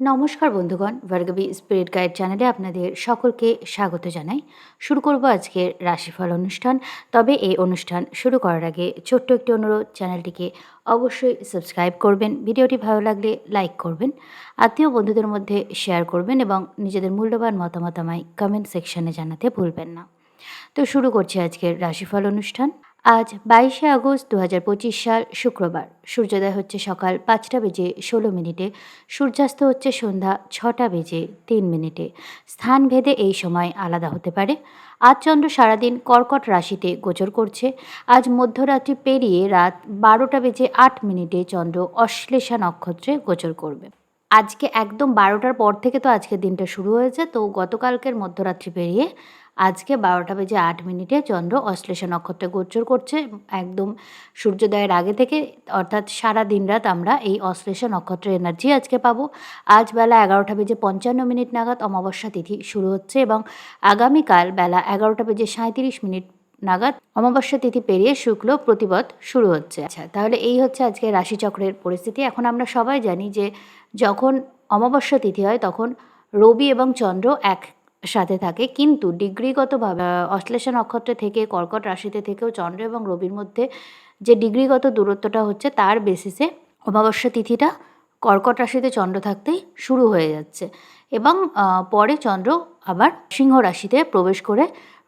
নমস্কার বন্ধুগণ, Bhargavi spirit guide চ্যানেলে আপনাদের সকলকে স্বাগত জানাই। শুরু করব আজকের রাশিফল অনুষ্ঠান। তবে এই অনুষ্ঠান শুরু করার আগে ছোট্ট একটি অনুরোধ, চ্যানেলটিকে অবশ্যই সাবস্ক্রাইব করবেন, ভিডিওটি ভালো লাগলে লাইক করবেন, আত্মীয় বন্ধুদের মধ্যে শেয়ার করবেন এবং নিজেদের মূল্যবান মতামত আমায় কমেন্ট সেকশনে জানাতে ভুলবেন না। তো শুরু করছি আজকের রাশিফল অনুষ্ঠান। আজ বাইশে আগস্ট দু হাজার পঁচিশ সাল শুক্রবার। সূর্যোদয় হচ্ছে সকাল পাঁচটা বেজে ষোলো মিনিটে, সূর্যাস্ত হচ্ছে সন্ধ্যা ছটা বেজে তিন মিনিটে। স্থান ভেদে এই সময় আলাদা হতে পারে। আজ চন্দ্র সারাদিন কর্কট রাশিতে গোচর করছে। আজ মধ্যরাত্রি পেরিয়ে রাত বারোটা বেজে আট মিনিটে চন্দ্র অশ্লেষা নক্ষত্রে গোচর করবে। আজকে একদম বারোটার পর থেকে তো আজকের দিনটা শুরু হয়েছে, তো গতকালকের মধ্যরাত্রি পেরিয়ে আজকে বারোটা বেজে আট মিনিটে চন্দ্র অশ্লেষা নক্ষত্রে গোচর করছে। একদম সূর্যোদয়ের আগে থেকে, অর্থাৎ সারা দিন রাত আমরা এই অশ্লেষা নক্ষত্রের এনার্জি আজকে পাবো। আজ বেলা এগারোটা বেজে পঞ্চান্ন মিনিট নাগাদ অমাবস্যা তিথি শুরু হচ্ছে এবং আগামীকাল বেলা এগারোটা বেজে সাঁত্রিশ মিনিট নাগাদ অমাবস্যা তিথি পেরিয়ে শুক্ল প্রতিপদ শুরু হচ্ছে। আচ্ছা তাহলে এই হচ্ছে আজকে রাশিচক্রের পরিস্থিতি। এখন আমরা সবাই জানি যে যখন অমাবস্যা তিথি হয় তখন রবি এবং চন্দ্র এক সাথে থাকে। কিন্তু ডিগ্রিগতভাবে অশ্লেষা নক্ষত্রে থেকে, কর্কট রাশিতে থেকেও চন্দ্র এবং রবির মধ্যে যে ডিগ্রিগত দূরত্বটা হচ্ছে তার বেসিসে অমাবস্যা তিথিটা কর্কট রাশিতে চন্দ্র থাকতেই শুরু হয়ে যাচ্ছে। এবং পরে চন্দ্র আবার সিংহ রাশিতে প্রবেশ করে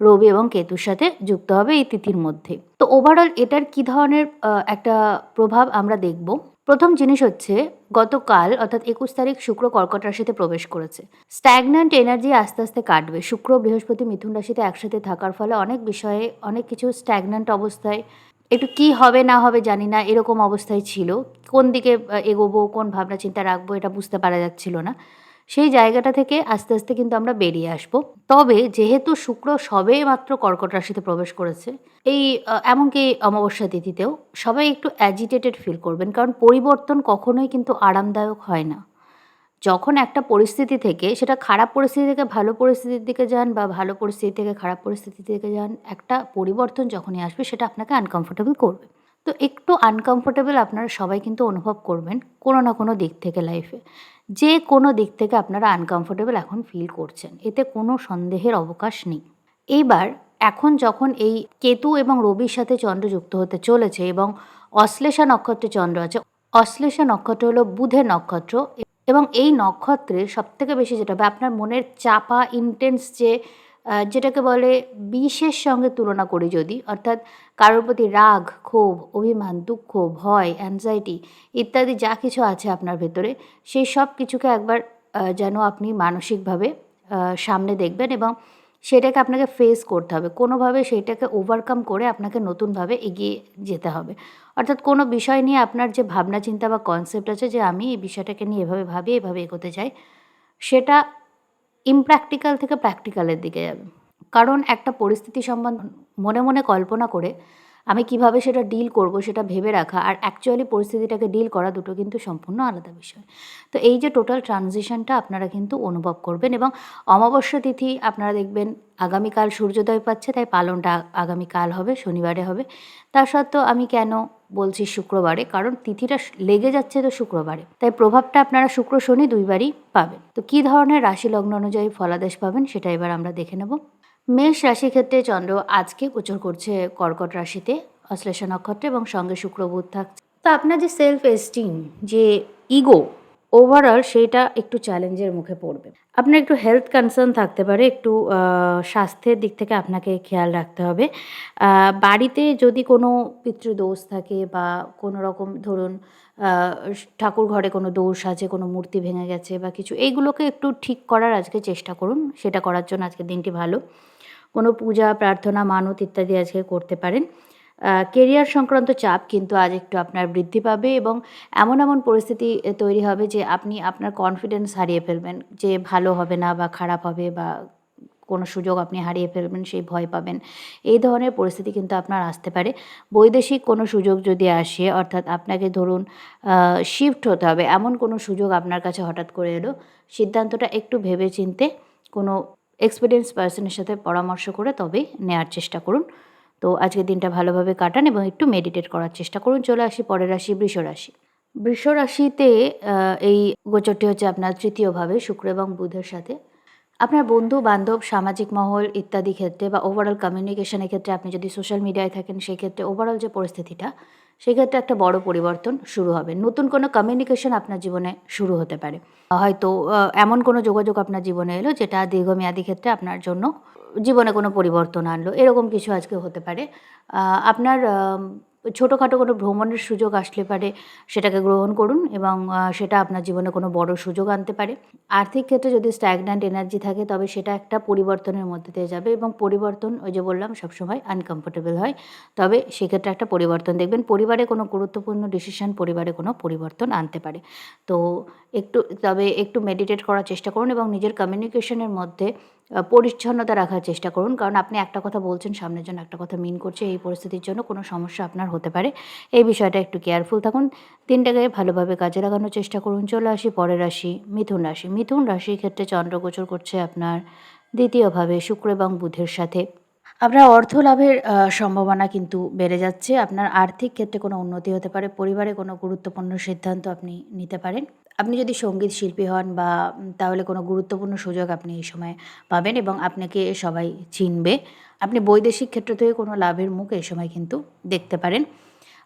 রবি এবং কেতুর সাথে যুক্ত হবে এই তিথির মধ্যে। তো ওভারঅল এটার কী ধরনের একটা প্রভাব আমরা দেখব? প্রথম জিনিস হচ্ছে গতকাল, অর্থাৎ একুশ তারিখ শুক্র কর্কট রাশিতে প্রবেশ করেছে। স্ট্যাগন্যান্ট এনার্জি আস্তে আস্তে কাটবে। শুক্র, বৃহস্পতি, মিথুন রাশিতে একসাথে থাকার ফলে অনেক বিষয়ে অনেক কিছু স্ট্যাগন্যান্ট অবস্থায়। একটু কি হবে, না হবে জানি না, এরকম অবস্থায় ছিল। কোন দিকে এগোবো, কোন ভাবনা চিন্তা রাখব, এটা বুঝতে পারা যাচ্ছিল না। সেই জায়গাটা থেকে আস্তে আস্তে কিন্তু আমরা বেরিয়ে আসব। তবে যেহেতু শুক্র সবে মাত্র কর্কট রাশিতে প্রবেশ করেছে, এই এমনকি অমাবস্যা তিথিতেও সবাই একটু অ্যাজিটেটেড ফিল করবেন, কারণ পরিবর্তন কখনোই কিন্তু আরামদায়ক হয় না। যখন একটা পরিস্থিতি থেকে, সেটা খারাপ পরিস্থিতি থেকে ভালো পরিস্থিতির দিকে যান বা ভালো পরিস্থিতি থেকে খারাপ পরিস্থিতির দিকে যান, একটা পরিবর্তন যখনই আসবে, সেটা আপনাকে আনকমফোর্টেবল করবে। তো একটু আনকমফোর্টেবল আপনারা সবাই কিন্তু অনুভব করবেন কোনো না কোনো দিক থেকে লাইফে যে কোনো দিক থেকে আপনারা আনকমফোর্টেবল এখন ফিল করছেন, এতে কোনো সন্দেহের অবকাশ নেই। এইবার এখন যখন এই কেতু এবং রবির সাথে চন্দ্র যুক্ত হতে চলেছে এবং অশ্লেষা নক্ষত্রে চন্দ্র আছে, অশ্লেষা নক্ষত্র হলো বুধের নক্ষত্র এবং এই নক্ষত্রে সবথেকে বেশি যেটা হবে আপনার মনের চাপা ইন্টেন্স যে যেটাকে বলে বিষের সঙ্গে তুলনা করি যদি, অর্থাৎ কারোর প্রতি রাগ, ক্ষোভ, অভিমান, দুঃখ, ভয় অ্যাংজাইটি ইত্যাদি যা কিছু আছে আপনার ভেতরে, সেই সব কিছুকে একবার যেন আপনি মানসিকভাবে সামনে দেখবেন এবং সেটাকে আপনাকে ফেস করতে হবে। কোনোভাবে সেইটাকে ওভারকাম করে আপনাকে নতুনভাবে এগিয়ে যেতে হবে। অর্থাৎ কোনো বিষয় নিয়ে আপনার যে ভাবনা চিন্তা বা কনসেপ্ট আছে যে আমি এই বিষয়টাকে নিয়ে এভাবে ভাবি, এভাবে এগোতে চাই, সেটা ইমপ্র্যাকটিক্যাল থেকে প্র্যাকটিক্যালের দিকে যাবে। কারণ একটা পরিস্থিতি সম্বন্ধ মনে মনে কল্পনা করে আমি কীভাবে সেটা ডিল করব, সেটা ভেবে রাখা আর অ্যাকচুয়ালি পরিস্থিতিটাকে ডিল করা দুটো কিন্তু সম্পূর্ণ আলাদা বিষয়। তো এই যে টোটাল ট্রানজিশনটা আপনারা কিন্তু অনুভব করবেন এবং অমাবস্যা তিথি আপনারা দেখবেন আগামীকাল সূর্যোদয় পাচ্ছে, তাই পালনটা আগামীকাল হবে, শনিবারে হবে। তা সত্ত্বেও আমি কেন বলছি শুক্রবারে, কারণ তিথিটা লেগে যাচ্ছে তো শুক্রবারে। তাই প্রভাবটা আপনারা শুক্র, শনি দুইবারই পাবেন। তো কী ধরনের রাশি লগ্ন অনুযায়ী ফলাদেশ পাবেন সেটা এবার আমরা দেখে নেব। মেষ রাশি ক্ষেত্রে চন্দ্র আজকে গোচর করছে কর্কট রাশিতে, অশ্লেষা নক্ষত্রে এবং সঙ্গে শুক্র বুধ থাকছে। তো আপনার যে সেলফ এস্টিম যে ইগো ওভারঅল সেটা একটু চ্যালেঞ্জের মুখে পড়বে। আপনার একটু হেলথ কনসার্ন থাকতে পারে, একটু স্বাস্থ্যের দিক থেকে আপনাকে খেয়াল রাখতে হবে। বাড়িতে যদি কোনো পিতৃদোষ থাকে বা কোনো রকম ধরুন ঠাকুর ঘরে কোনো দোষ আছে, কোনো মূর্তি ভেঙে গেছে বা কিছু, এইগুলোকে একটু ঠিক করার আজকে চেষ্টা করুন। সেটা করার জন্য আজকে দিনটি ভালো। কোনো পূজা, প্রার্থনা, মানত ইত্যাদি আজকে করতে পারেন। কেরিয়ার সংক্রান্ত চাপ কিন্তু আজ একটু আপনার বৃদ্ধি পাবে এবং এমন এমন পরিস্থিতি তৈরি হবে যে আপনি আপনার কনফিডেন্স হারিয়ে ফেলবেন, যে ভালো হবে না বা খারাপ হবে বা কোনো সুযোগ আপনি হারিয়ে ফেলবেন সেই ভয় পাবেন। এই ধরনের পরিস্থিতি কিন্তু আপনার আসতে পারে। বৈদেশিক কোনো সুযোগ যদি আসে, অর্থাৎ আপনাকে ধরুন শিফট হতে হবে, এমন কোনো সুযোগ আপনার কাছে হঠাৎ করে এলো, সিদ্ধান্তটা একটু ভেবে চিনতে কোনো এক্সপিরিয়েন্স পার্সনের সাথে পরামর্শ করে তবে নেওয়ার চেষ্টা করুন। তো আজকের দিনটা ভালোভাবে কাটান এবং একটু মেডিটেট করার চেষ্টা করুন। চলে আসি পরের রাশি, বৃষ রাশি। বৃষ রাশিতে এই গোচরটি হচ্ছে আপনার তৃতীয়ভাবে শুক্র এবং বুধের সাথে। আপনার বন্ধু, বান্ধব, সামাজিক মহল ইত্যাদি ক্ষেত্রে বা ওভারঅল কমিউনিকেশনের ক্ষেত্রে আপনি যদি সোশ্যাল মিডিয়ায় থাকেন, সেক্ষেত্রে ওভারঅল যে পরিস্থিতিটা, সেক্ষেত্রে একটা বড় পরিবর্তন শুরু হবে। নতুন কোনো কমিউনিকেশন আপনার জীবনে শুরু হতে পারে। হয়তো এমন কোনো যোগাযোগ আপনার জীবনে এলো যেটা দীর্ঘমেয়াদী ক্ষেত্রে আপনার জন্য জীবনে কোনো পরিবর্তন আনলো, এরকম কিছু আজকে হতে পারে। আপনার ছোটোখাটো কোনো ভ্রমণের সুযোগ আসলে পারে, সেটাকে গ্রহণ করুন এবং সেটা আপনার জীবনে কোনো বড় সুযোগ আনতে পারে। আর্থিক ক্ষেত্রে যদি স্ট্যাগন্যান্ট এনার্জি থাকে, তবে সেটা একটা পরিবর্তনের মধ্যে দিয়ে যাবে এবং পরিবর্তন, ওই যে বললাম, সবসময় আনকমফোর্টেবল হয়। তবে সেক্ষেত্রে একটা পরিবর্তন দেখবেন, পরিবারে কোনো গুরুত্বপূর্ণ ডিসিশন পরিবারে কোনো পরিবর্তন আনতে পারে। তো একটু, তবে একটু মেডিটেট করার চেষ্টা করুন এবং নিজের কমিউনিকেশনের মধ্যে পরিচ্ছন্নতা রাখার চেষ্টা করুন। কারণ আপনি একটা কথা বলছেন, সামনের জন্য একটা কথা মিন করছে, এই পরিস্থিতির জন্য কোনো সমস্যা আপনার হতে পারে। এই বিষয়টা একটু কেয়ারফুল থাকুন। দিনটাকে ভালোভাবে কাজে লাগানোর চেষ্টা করুন। চলে আসি পরের রাশি, মিথুন রাশি। মিথুন রাশির ক্ষেত্রে চন্দ্র গোচর করছে আপনার দ্বিতীয়ভাবে শুক্র এবং বুধের সাথে। আপনার অর্থ লাভের সম্ভাবনা কিন্তু বেড়ে যাচ্ছে। আপনার আর্থিক ক্ষেত্রে কোনো উন্নতি হতে পারে। পরিবারে কোনো গুরুত্বপূর্ণ সিদ্ধান্ত আপনি নিতে পারেন। আপনি যদি সংগীত শিল্পী হন বা তাহলে কোনো গুরুত্বপূর্ণ সুযোগ আপনি এই সময় পাবেন এবং আপনাকে সবাই চিনবে। আপনি বৈদেশিক ক্ষেত্র থেকে কোনো লাভের মুখ এই সময় কিন্তু দেখতে পারেন।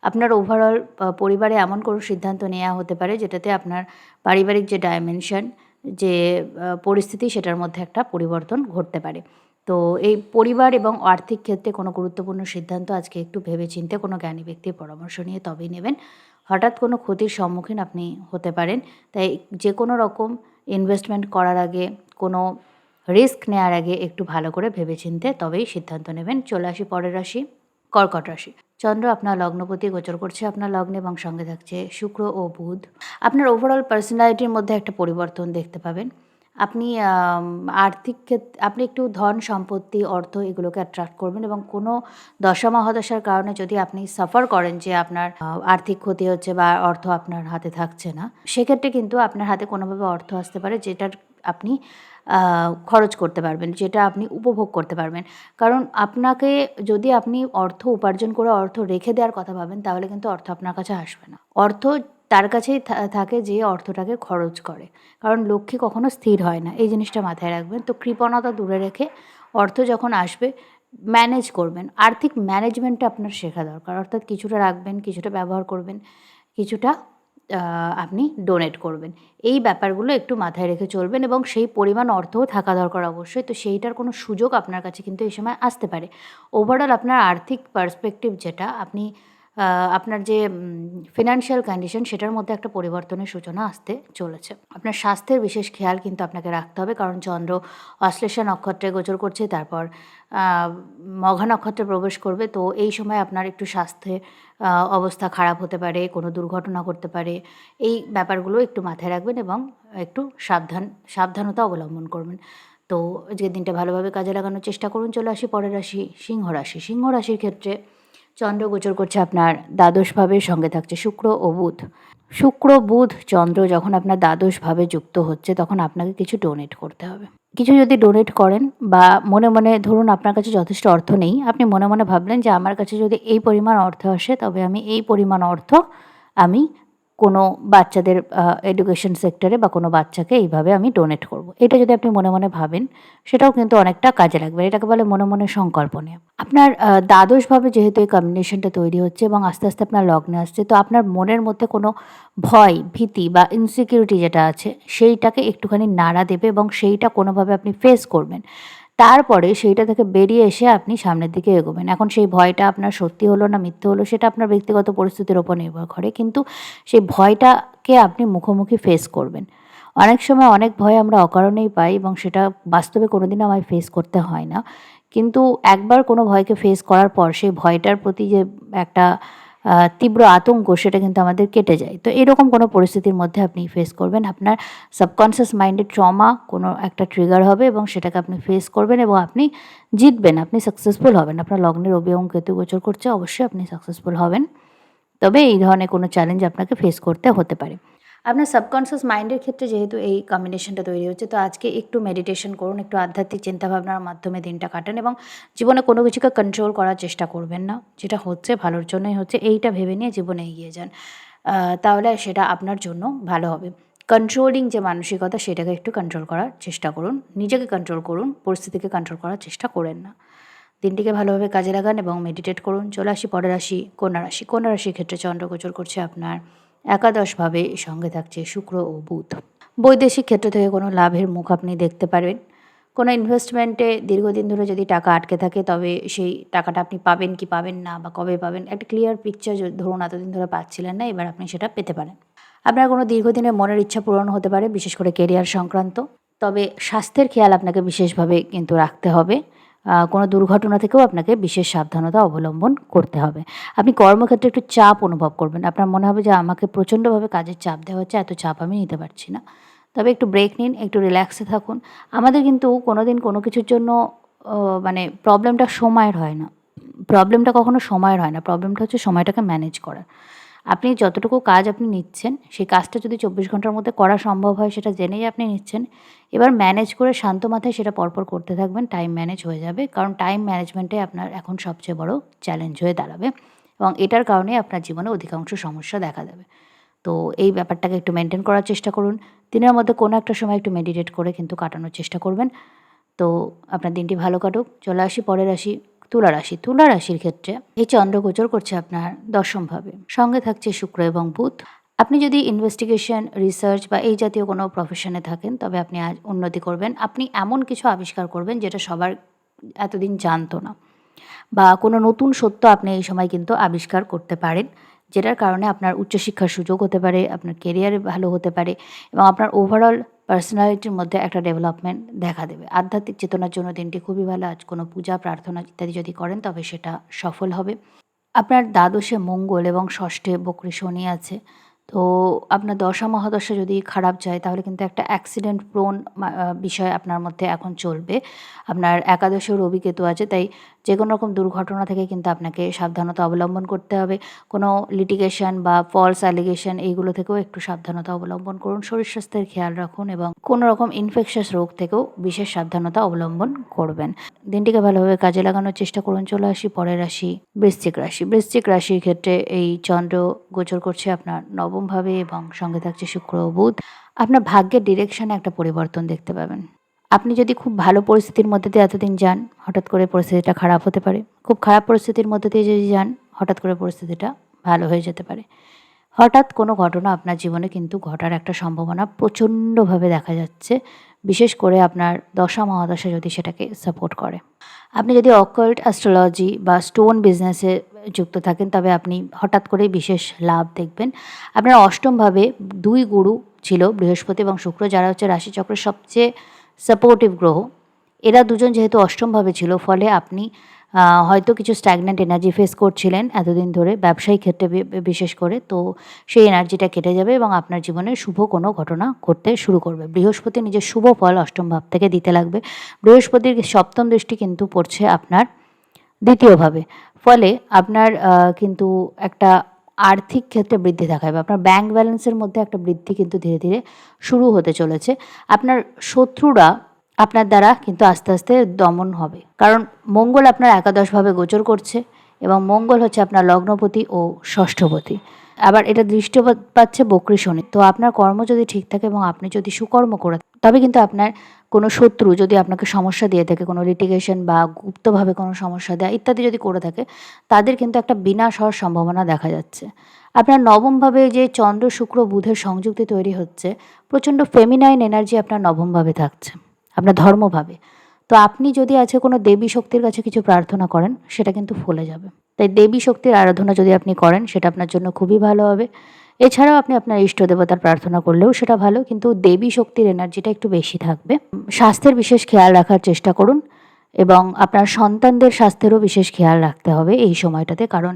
আপনার ওভারঅল পরিবারে এমন কোনো সিদ্ধান্ত নেওয়া হতে পারে যেটাতে আপনার পারিবারিক যে ডাইমেনশন যে পরিস্থিতি সেটার মধ্যে একটা পরিবর্তন ঘটতে পারে। তো এই পরিবার এবং আর্থিক ক্ষেত্রে কোনো গুরুত্বপূর্ণ সিদ্ধান্ত আজকে একটু ভেবেচিন্তে কোনো জ্ঞানী ব্যক্তির পরামর্শ নিয়ে তবেই নেবেন। হঠাৎ কোনো ক্ষতির সম্মুখীন আপনি হতে পারেন। তাই যে কোনো রকম ইনভেস্টমেন্ট করার আগে, কোনো রিস্ক নেওয়ার আগে একটু ভালো করে ভেবেচিন্তে তবেই সিদ্ধান্ত নেবেন। চলে আসি পরের রাশি, কর্কট রাশি। চন্দ্র আপনার লগ্নপতি, গোচর করছে আপনার লগ্নে এবং সঙ্গে থাকছে শুক্র ও বুধ। আপনার ওভারঅল পার্সোনালিটির মধ্যে একটা পরিবর্তন দেখতে পাবেন। আপনি আর্থিক ক্ষেত্রে আপনি একটু ধন সম্পত্তি, অর্থ এগুলোকে অ্যাট্রাক্ট করবেন এবং কোনো দশা মহাদশার কারণে যদি আপনি সাফার করেন যে আপনার আর্থিক ক্ষতি হচ্ছে বা অর্থ আপনার হাতে থাকছে না, সেক্ষেত্রে কিন্তু আপনার হাতে কোনোভাবে অর্থ আসতে পারে যেটার আপনি খরচ করতে পারবেন, যেটা আপনি উপভোগ করতে পারবেন। কারণ আপনাকে যদি আপনি অর্থ উপার্জন করে অর্থ রেখে দেওয়ার কথা ভাবেন, তাহলে কিন্তু অর্থ আপনার কাছে আসবে না। অর্থ তার কাছেই থাকে যে অর্থটাকে খরচ করে। কারণ লক্ষ্মী কখনো স্থির হয় না, এই জিনিসটা মাথায় রাখবেন। তো কৃপণতা দূরে রেখে অর্থ যখন আসবে, ম্যানেজ করবেন। আর্থিক ম্যানেজমেন্টটা আপনার শেখা দরকার। অর্থাৎ কিছুটা রাখবেন, কিছুটা ব্যবহার করবেন, কিছুটা আপনি ডোনেট করবেন। এই ব্যাপারগুলো একটু মাথায় রেখে চলবেন এবং সেই পরিমাণ অর্থও থাকা দরকার অবশ্যই। তো সেইটার কোনো সুযোগ আপনার কাছে কিন্তু এই সময় আসতে পারে। ওভারঅল আপনার আর্থিক পার্সপেক্টিভ যেটা, আপনি আপনার যে ফিনান্সিয়াল কন্ডিশন সেটার মধ্যে একটা পরিবর্তনের সূচনা আসতে চলেছে। আপনার স্বাস্থ্যের বিশেষ খেয়াল কিন্তু আপনাকে রাখতে হবে কারণ চন্দ্র অশ্লেষা নক্ষত্রে গোচর করছে তারপর মঘা নক্ষত্রে প্রবেশ করবে। তো এই সময় আপনার একটু স্বাস্থ্যের আহ, অবস্থা খারাপ হতে পারে কোনো দুর্ঘটনা করতে পারে এই ব্যাপারগুলো একটু মাথায় রাখবেন এবং একটু সাবধান সাবধানতা অবলম্বন করবেন। তো যে দিনটা ভালোভাবে কাজে লাগানোর চেষ্টা করুন চলে আসি পরের রাশি সিংহ রাশি। সিংহ রাশির ক্ষেত্রে চন্দ্র গোচর করছে আপনার দ্বাদশভাবে সঙ্গে থাকছে, শুক্র ও বুধ। শুক্র, বুধ, চন্দ্র যখন আপনার দ্বাদশভাবে যুক্ত হচ্ছে, তখন আপনাকে কিছু ডোনেট করতে হবে। কিছু যদি ডোনেট করেন বা মনে মনে ধরুন আপনার কাছে যথেষ্ট অর্থ নেই, আপনি মনে মনে ভাবলেন যে আমার কাছে যদি এই পরিমাণ অর্থ আসে, তবে আমি এই পরিমাণ অর্থ আমি কোনো বাচ্চাদের এডুকেশন সেক্টরে বা কোনো বাচ্চাকে এইভাবে আমি ডোনেট করব। এটা যদি আপনি মনে মনে ভাবেন, সেটাও কিন্তু অনেকটা কাজে লাগবে। এটাকে বলে মনে মনে সংকল্প নিয়ে আপনার দ্বাদশভাবে যেহেতু এই কম্বিনেশনটা তৈরি হচ্ছে এবং আস্তে আস্তে আপনার লগ্নে আসছে, তো আপনার মনের মধ্যে কোনো ভয়, ভীতি বা ইনসিকিউরিটি যেটা আছে, সেইটাকে একটুখানি নাড়া দেবে এবং সেইটা কোনোভাবে আপনি ফেস করবেন। তারপরে সেইটা থেকে বেরিয়ে এসে আপনি সামনের দিকে এগোবেন। এখন সেই ভয়টা আপনার সত্যি হলো না মিথ্যে হলো সেটা আপনার ব্যক্তিগত পরিস্থিতির ওপর নির্ভর করে। কিন্তু সেই ভয়টাকে আপনি মুখোমুখি ফেস করবেন। অনেক সময় অনেক ভয় আমরা অকারণেই পাই এবং সেটা বাস্তবে কোনোদিনও আমায় ফেস করতে হয় না। কিন্তু একবার কোনো ভয়কে ফেস করার পর সেই ভয়টার প্রতি যে একটা তীব্র আতঙ্ক, সেটা কিন্তু আমাদের কেটে যায়। তো এরকম কোনো পরিস্থিতির মধ্যে আপনি ফেস করবেন। আপনার সাবকনসিয়াস মাইন্ডের ট্রমা কোনো একটা ট্রিগার হবে এবং সেটাকে আপনি ফেস করবেন এবং আপনি জিতবেন। আপনি সাকসেসফুল হবেন। আপনার লগ্নের এবং কেতু গোচর করছে, অবশ্যই আপনি সাকসেসফুল হবেন। তবে এই ধরনের কোনো চ্যালেঞ্জ আপনাকে ফেস করতে হতে পারে। আপনার সাবকনসিয়াস মাইন্ডের ক্ষেত্রে যেহেতু এই কম্বিনেশনটা তৈরি হচ্ছে, তো আজকে একটু মেডিটেশন করুন, একটু আধ্যাত্মিক চিন্তাভাবনার মাধ্যমে দিনটা কাটান এবং জীবনে কোনো কিছুকে কন্ট্রোল করার চেষ্টা করবেন না। যেটা হচ্ছে ভালোর জন্যই হচ্ছে, এইটা ভেবে নিয়ে জীবনে এগিয়ে যান। তাহলে সেটা আপনার জন্য ভালো হবে। কন্ট্রোলিং যে মানসিকতা, সেটাকে একটু কন্ট্রোল করার চেষ্টা করুন। নিজেকে কন্ট্রোল করুন, পরিস্থিতিকে কন্ট্রোল করার চেষ্টা করেন না। দিনটিকে ভালোভাবে কাজে লাগান এবং মেডিটেট করুন। চলে আসি পরের রাশি, কন্যা রাশি। কন্যা রাশির ক্ষেত্রে চন্দ্র গোচর করছে আপনার একাদশভাবে সঙ্গে থাকছে শুক্র ও বুধ। বৈদেশিক ক্ষেত্র থেকে কোনো লাভের মুখ আপনি দেখতে পারবেন। কোনো ইনভেস্টমেন্টে দীর্ঘদিন ধরে যদি টাকা আটকে থাকে, তবে সেই টাকাটা আপনি পাবেন কি পাবেন না বা কবে পাবেন, একটা ক্লিয়ার পিকচার ধরুন এতদিন ধরে পাচ্ছিলেন না, এবার আপনি সেটা পেতে পারেন। আপনার কোনো দীর্ঘদিনের মনের ইচ্ছা পূরণ হতে পারে, বিশেষ করে কেরিয়ার সংক্রান্ত, তবে স্বাস্থ্যের খেয়াল আপনাকে বিশেষভাবে কিন্তু রাখতে হবে। কোনো দুর্ঘটনা থেকেও আপনাকে বিশেষ সাবধানতা অবলম্বন করতে হবে। আপনি কর্মক্ষেত্রে একটু চাপ অনুভব করবেন। আপনার মনে হবে যে আমাকে প্রচণ্ডভাবে কাজের চাপ দেওয়া হচ্ছে, এত চাপ আমি নিতে পারছি না। তবে একটু ব্রেক নিন, একটু রিল্যাক্সে থাকুন। আমাদের কিন্তু কোনো দিন কোনো কিছুর জন্য মানে প্রবলেমটা সময়ের হয় না। প্রবলেমটা কখনো সময়ের হয় না। প্রবলেমটা হচ্ছে সময়টাকে ম্যানেজ করা আপনি যতটুকু কাজ আপনি নিচ্ছেন, সেই কাজটা যদি চব্বিশ ঘণ্টার মধ্যে করা সম্ভব হয়, সেটা জেনেই আপনি নিচ্ছেন। এবার ম্যানেজ করে শান্ত মাথায় সেটা পরপর করতে থাকবেন, টাইম ম্যানেজ হয়ে যাবে। কারণ টাইম ম্যানেজমেন্টে আপনার এখন সবচেয়ে বড় চ্যালেঞ্জ হয়ে দাঁড়াবে এবং এটার কারণে আপনার জীবনে অধিকাংশ সমস্যা দেখা দেবে। তো এই ব্যাপারটাকে একটু মেনটেন করার চেষ্টা করুন। দিনের মধ্যে কোনো একটা সময় একটু মেডিটেট করে কিন্তু কাটানোর চেষ্টা করবেন। তো আপনার দিনটি ভালো কাটুক। চলে আসি পরের রাশি। তুলা রাশি, তুলা রাশির ক্ষেত্রে এই চন্দ্র গোচর করছে আপনার দশমভাবে। সঙ্গে থাকছে শুক্র এবং বুধ। আপনি যদি ইনভেস্টিগেশন রিসার্চ বা এই জাতীয় কোনো প্রফেশনে থাকেন, তবে আপনি আজ উন্নতি করবেন। আপনি এমন কিছু আবিষ্কার করবেন যেটা সবার এতদিন জানতো না। বা কোনো নতুন সত্য আপনি এই সময় কিন্তু আবিষ্কার করতে পারেন, যেটার কারণে আপনার উচ্চশিক্ষার সুযোগ হতে পারে, আপনার কেরিয়ারে ভালো হতে পারে এবং আপনার ওভারঅল পার্সোনালিটির মধ্যে একটা ডেভেলপমেন্ট দেখা দেবে। আধ্যাত্মিক চেতনার জন্য দিনটি খুবই ভালো, আজ কোনো পূজা, প্রার্থনা ইত্যাদি যদি করেন তবে সেটা সফল হবে। আপনার দ্বাদশে মঙ্গল এবং ষষ্ঠে বকরি শনি আছে। তো আপনার দশা, মহাদশা যদি খারাপ যায়, তাহলে কিন্তু একটা অ্যাক্সিডেন্ট প্রোন বিষয় আপনার মধ্যে এখন চলবে। আপনার একাদশে রবি কেতু আছে, তাই যে কোনো রকম দুর্ঘটনা থেকে কিন্তু আপনাকে সাবধানতা অবলম্বন করতে হবে। কোনো লিটিগেশন বা ফলস অ্যালিগেশন এইগুলো থেকেও একটু সাবধানতা অবলম্বন করুন। শরীর স্বাস্থ্যের খেয়াল রাখুন এবং কোনো রকম ইনফেকশাস রোগ থেকেও বিশেষ সাবধানতা অবলম্বন করবেন। দিনটিকে ভালোভাবে কাজে লাগানোর চেষ্টা করুন। চলে আসি পরের রাশি, বৃশ্চিক রাশি। বৃশ্চিক রাশির ক্ষেত্রে এই চন্দ্র গোচর করছে আপনার নবমভাবে এবং সঙ্গে থাকছে শুক্র বুধ। আপনার ভাগ্যের ডিরেকশনে একটা পরিবর্তন দেখতে পাবেন। আপনি যদি খুব ভালো পরিস্থিতির মধ্যে দিয়ে এতদিন যান, হঠাৎ করে পরিস্থিতিটা খারাপ হতে পারে। খুব খারাপ পরিস্থিতির মধ্যে দিয়ে যদি যান, হঠাৎ করে পরিস্থিতিটা ভালো হয়ে যেতে পারে। হঠাৎ কোনো ঘটনা আপনার জীবনে কিন্তু ঘটার একটা সম্ভাবনা প্রচণ্ডভাবে দেখা যাচ্ছে, বিশেষ করে আপনার দশা মহাদশা যদি সেটাকে সাপোর্ট করে। আপনি যদি অকাল্ট অ্যাস্ট্রোলজি বা স্টোন বিজনেসে যুক্ত থাকেন, তবে আপনি হঠাৎ করেই বিশেষ লাভ দেখবেন। আপনার অষ্টমভাবে দুই গুরু ছিল, বৃহস্পতি এবং শুক্র, যারা হচ্ছে রাশিচক্রের সবচেয়ে সাপোর্টিভ গ্রহ। এরা দুজন যেহেতু অষ্টমভাবে ছিল, ফলে আপনি হয়তো কিছু স্ট্যাগনেন্ট এনার্জি ফেস করছিলেন এতদিন ধরে ব্যবসায়িক ক্ষেত্রে বিশেষ করে। তো সেই এনার্জিটা কেটে যাবে এবং আপনার জীবনে শুভ কোনো ঘটনা ঘটতে শুরু করবে। বৃহস্পতি নিজের শুভ ফল অষ্টম ভাব থেকে দিতে লাগবে। বৃহস্পতির সপ্তম দৃষ্টি কিন্তু পড়ছে আপনার দ্বিতীয়ভাবে ফলে আপনার কিন্তু একটা আর্থিক ক্ষেত্রে বৃদ্ধি দেখাবে। আপনার ব্যাংক ব্যালেন্সের মধ্যে একটা বৃদ্ধি কিন্তু ধীরে ধীরে শুরু হতে চলেছে। আপনার শত্রুরা আপনার দ্বারা কিন্তু আস্তে আস্তে দমন হবে। কারণ মঙ্গল আপনার একাদশভাবে গোচর করছে এবং মঙ্গল হচ্ছে আপনার লগ্নপতি ও ষষ্ঠপতি। আবার এটা দৃষ্টি পাচ্ছে বকরি শনি। তো আপনার কর্ম যদি ঠিক থাকে এবং আপনি যদি সুকর্ম করে তবে কিন্তু আপনার কোনো শত্রু যদি আপনাকে সমস্যা দিয়ে থাকে, কোনো লিটিগেশন বা গুপ্তভাবে কোনো সমস্যা দেয় ইত্যাদি যদি করে থাকে, তাদের কিন্তু একটা বিনাশ হওয়ার সম্ভাবনা দেখা যাচ্ছে। আপনার নবমভাবে যে চন্দ্র, শুক্র, বুধের সংযুক্তি তৈরি হচ্ছে, প্রচণ্ড ফেমিনাইন এনার্জি আপনার নবমভাবে থাকছে, আপনার ধর্মভাবে। তো আপনি যদি আছে কোনো দেবী শক্তির কাছে কিছু প্রার্থনা করেন, সেটা কিন্তু ফলে যাবে। তাই দেবী শক্তির আরাধনা যদি আপনি করেন, সেটা আপনার জন্য খুবই ভালো হবে। এছাড়াও আপনি আপনার ইষ্ট দেবতার প্রার্থনা করলেও সেটা ভালো, কিন্তু দেবী শক্তির এনার্জিটা একটু বেশি থাকবে। স্বাস্থ্যের বিশেষ খেয়াল রাখার চেষ্টা করুন এবং আপনার সন্তানদের স্বাস্থ্যেরও বিশেষ খেয়াল রাখতে হবে এই সময়টাতে, কারণ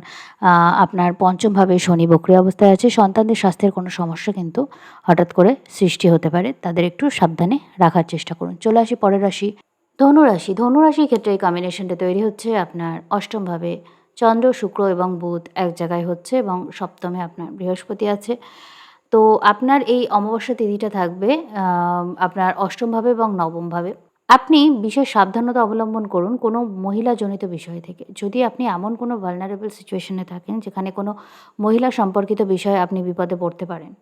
আপনার পঞ্চমভাবে শনি বক্রি অবস্থায় আছে, সন্তানদের স্বাস্থ্যের কোনো সমস্যা কিন্তু হঠাৎ করে সৃষ্টি হতে পারে, তাদের একটু সাবধানে রাখার চেষ্টা করুন। চলে আসি পরের রাশি। ধনুরাশি। ধনুরাশির ক্ষেত্রে এই কম্বিনেশনটা তৈরি হচ্ছে আপনার অষ্টমভাবে চন্দ্র, শুক্র এবং বুধ এক জায়গায় হচ্ছে এবং সপ্তমে আপনার বৃহস্পতি আছে। তো আপনার এই অমাবস্যা তিথিটা থাকবে আপনার অষ্টমভাবে এবং নবমভাবে। আপনি বিশেষ সাবধানতা অবলম্বন করুন কোনো মহিলাজনিত বিষয় থেকে। যদি আপনি এমন কোনো ভালনারেবল সিচুয়েশনে থাকেন যেখানে কোনো মহিলা সম্পর্কিত বিষয়ে আপনি বিপদে পড়তে পারেন,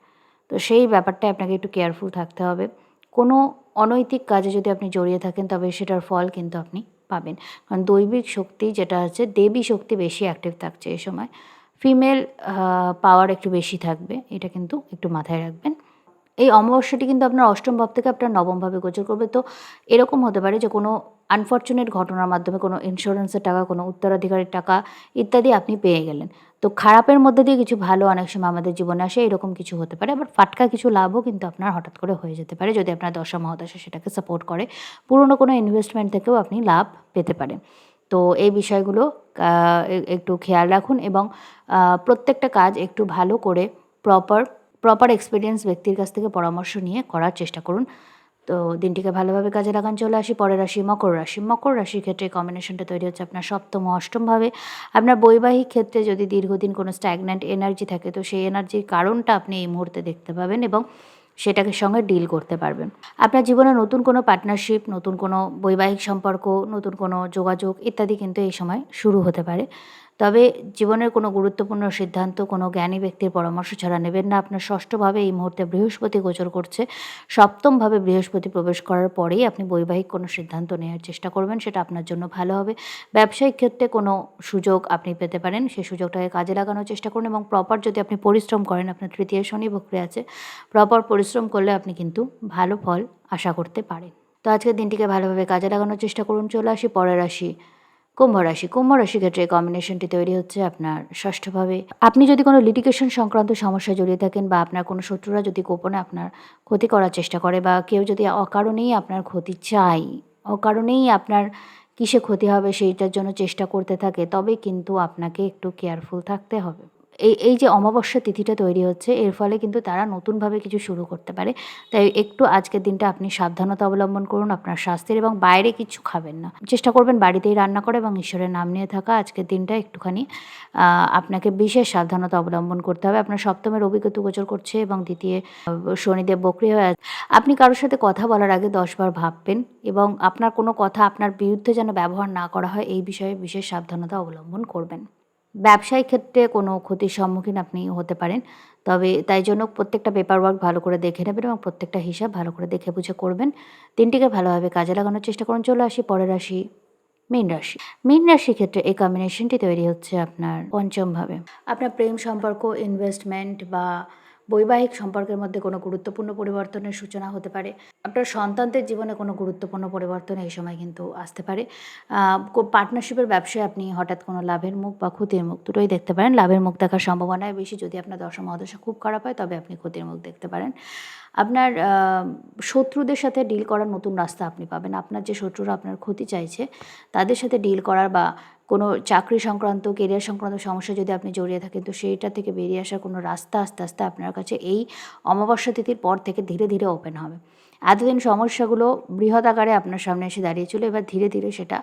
তো সেই ব্যাপারটায় আপনাকে একটু কেয়ারফুল থাকতে হবে। কোনো অনৈতিক কাজে যদি আপনি জড়িয়ে থাকেন তবে সেটার ফল কিন্তু আপনি পাবেন। কারণ দৈবিক শক্তি যেটা আছে দেবী শক্তি বেশি অ্যাক্টিভ থাকছে এ সময়। ফিমেল পাওয়ার একটু বেশি থাকবে, এটা কিন্তু একটু মাথায় রাখবেন। এই অমাবস্যাটি কিন্তু আপনার অষ্টম ভাব থেকে আপনার নবম ভাবে গোচর করবে। তো এরকম হতে পারে যে কোনো আনফর্চুনেট ঘটনার মাধ্যমে কোনো ইন্স্যুরেন্সের টাকা, কোনো উত্তরাধিকারের টাকা ইত্যাদি আপনি পেয়ে গেলেন। তো খারাপের মধ্যে দিয়ে কিছু ভালো অনেক সময় আমাদের জীবনে আসে, এরকম কিছু হতে পারে। আবার ফাটকা কিছু লাভও কিন্তু আপনার হঠাৎ করে হয়ে যেতে পারে যদি আপনার দশা মহাদশা সেটাকে সাপোর্ট করে। পুরনো কোনো ইনভেস্টমেন্ট থেকেও আপনি লাভ পেতে পারেন। তো এই বিষয়গুলো একটু খেয়াল রাখুন এবং প্রত্যেকটা কাজ একটু ভালো করে প্রপার প্রপার এক্সপিরিয়েন্স ব্যক্তির কাছ থেকে পরামর্শ নিয়ে করার চেষ্টা করুন। তো দিনটিকে ভালোভাবে কাজে লাগান, চলে আসি পরের রাশি মকর রাশি। মকর রাশির ক্ষেত্রে কম্বিনেশনটা তৈরি হচ্ছে আপনার সপ্তম অষ্টমভাবে আপনার বৈবাহিক ক্ষেত্রে যদি দীর্ঘদিন কোনো স্ট্যাগন্যান্ট এনার্জি থাকে, তো সেই এনার্জির কারণটা আপনি এই মুহূর্তে দেখতে পাবেন এবং সেটাকে সঙ্গে ডিল করতে পারবেন। আপনার জীবনে নতুন কোনো পার্টনারশিপ নতুন কোনো বৈবাহিক সম্পর্ক, নতুন কোনো যোগাযোগ ইত্যাদি কিন্তু এই সময় শুরু হতে পারে। তবে জীবনের কোনো গুরুত্বপূর্ণ সিদ্ধান্ত, কোনো জ্ঞানী ব্যক্তির পরামর্শ ছাড়া নেবেন না। আপনার ষষ্ঠভাবে এই মুহূর্তে বৃহস্পতি গোচর করছে। সপ্তমভাবে বৃহস্পতি প্রবেশ করার পরেই আপনি বৈবাহিক কোনো সিদ্ধান্ত নেওয়ার চেষ্টা করবেন, সেটা আপনার জন্য ভালো হবে। ব্যবসায়িক ক্ষেত্রে কোনো সুযোগ আপনি পেতে পারেন, সেই সুযোগটাকে কাজে লাগানোর চেষ্টা করুন এবং প্রপার যদি আপনি পরিশ্রম করেন, আপনার তৃতীয় শনি বক্রে আছে প্রপার পরিশ্রম করলে আপনি কিন্তু ভালো ফল আশা করতে পারেন। তো আজকের দিনটিকে ভালোভাবে কাজে লাগানোর চেষ্টা করুন। চলে আসি পরের রাশি কুম্ভ রাশি। কুম্ভ রাশি ক্ষেত্রে এই কম্বিনেশনটি তৈরি হচ্ছে আপনার ষষ্ঠভাবে। আপনি যদি কোনো লিটিগেশন সংক্রান্ত সমস্যা জড়িয়ে থাকেন বা আপনার কোনো শত্রুরা যদি গোপনে আপনার ক্ষতি করার চেষ্টা করে বা কেউ যদি অকারণেই আপনার ক্ষতি চায়, অকারণেই আপনার কিসে ক্ষতি হবে সেইটার জন্য চেষ্টা করতে থাকে, তবে কিন্তু আপনাকে একটু কেয়ারফুল থাকতে হবে। এই এই যে অমাবস্যা তিথিটা তৈরি হচ্ছে, এর ফলে কিন্তু তারা নতুনভাবে কিছু শুরু করতে পারে। তাই একটু আজকের দিনটা আপনি সাবধানতা অবলম্বন করুন, আপনার স্বাস্থ্যের এবং বাইরে কিছু খাবেন না। চেষ্টা করবেন বাড়িতেই রান্না করে এবং ঈশ্বরের নাম নিয়ে থাকা। আজকের দিনটা একটুখানি আপনাকে বিশেষ সাবধানতা অবলম্বন করতে হবে। আপনার সপ্তমের অভিজ্ঞতা গোচর করছে এবং দ্বিতীয় শনিদেব বক্রি হয়ে আপনি কারোর সাথে কথা বলার আগে দশবার ভাববেন এবং আপনার কোনো কথা আপনার বিরুদ্ধে যেন ব্যবহার না করা হয়, এই বিষয়ে বিশেষ সাবধানতা অবলম্বন করবেন। ব্যবসায়িক ক্ষেত্রে কোনো ক্ষতির সম্মুখীন আপনি হতে পারেন। তবে তাই জন্য প্রত্যেকটা পেপার ওয়ার্ক ভালো করে দেখে নেবেন এবং প্রত্যেকটা হিসাব ভালো করে দেখে বুঝে করবেন। তিনটিকে ভালোভাবে কাজে লাগানোর চেষ্টা করুন। চলে আসি পরের রাশি, মীন রাশি। মীন রাশির ক্ষেত্রে এই কম্বিনেশনটি তৈরি হচ্ছে আপনার পঞ্চমভাবে। আপনার প্রেম সম্পর্ক ইনভেস্টমেন্ট বা বৈবাহিক সম্পর্কের মধ্যে কোনো গুরুত্বপূর্ণ পরিবর্তনের সূচনা হতে পারে। আপনার সন্তানদের জীবনে কোনো গুরুত্বপূর্ণ পরিবর্তন এই সময় কিন্তু আসতে পারে। পার্টনারশিপের ব্যবসায় আপনি হঠাৎ কোনো লাভের মুখ বা ক্ষতির মুখ দুটোই দেখতে পারেন। লাভের মুখ দেখার সম্ভাবনায় বেশি। যদি আপনার দশম মহাদশা খুব খারাপ হয়, তবে আপনি ক্ষতির মুখ দেখতে পারেন। আপনার শত্রুদের সাথে ডিল করার নতুন রাস্তা আপনি পাবেন। আপনার যে শত্রুরা আপনার ক্ষতি চাইছে, তাদের সাথে ডিল করার বা কোনো চাকরি সংক্রান্ত কেরিয়ার সংক্রান্ত সমস্যা যদি আপনি জড়িয়ে থাকেন, তো সেইটা থেকে বেরিয়ে আসার কোনো রাস্তা আস্তে আস্তে আপনার কাছে এই অমাবস্যা তিথির পর থেকে ধীরে ধীরে ওপেন হবে। এতদিন সমস্যাগুলো বৃহৎ আকারে আপনার সামনে এসে দাঁড়িয়েছিল এবার ধীরে ধীরে সেটা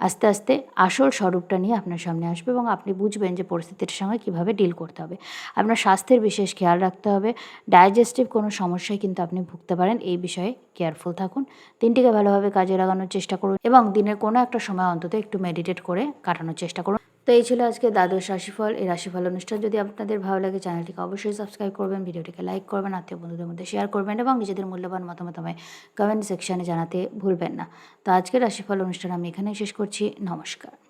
আস্তে আস্তে আসল স্বরূপটা নিয়ে আপনার সামনে আসবে এবং আপনি বুঝবেন যে পরিস্থিতির সঙ্গে কীভাবে ডিল করতে হবে। আপনার স্বাস্থ্যের বিশেষ খেয়াল রাখতে হবে। ডাইজেস্টিভ কোনো সমস্যায় কিন্তু আপনি ভুগতে পারেন, এই বিষয়ে কেয়ারফুল থাকুন। দিনটিকে ভালোভাবে কাজে লাগানোর চেষ্টা করুন এবং দিনের কোনো একটা সময় অন্তত একটু মেডিটেট করে কাটানোর চেষ্টা করুন। তো এই ছিল আজকে দ্বাদশ রাশিফল। এই রাশিফল অনুষ্ঠান যদি আপনাদের ভালো লাগে, চ্যানেলটিকে অবশ্যই সাবস্ক্রাইব করবেন, ভিডিওটিকে লাইক করবেন, আত্মীয় বন্ধুদের মধ্যে শেয়ার করবেন এবং নিজেদের মূল্যবান মতামত আমায় কমেন্ট সেকশানে জানাতে ভুলবেন না। তো আজকের রাশিফল অনুষ্ঠান আমি এখানেই শেষ করছি। নমস্কার।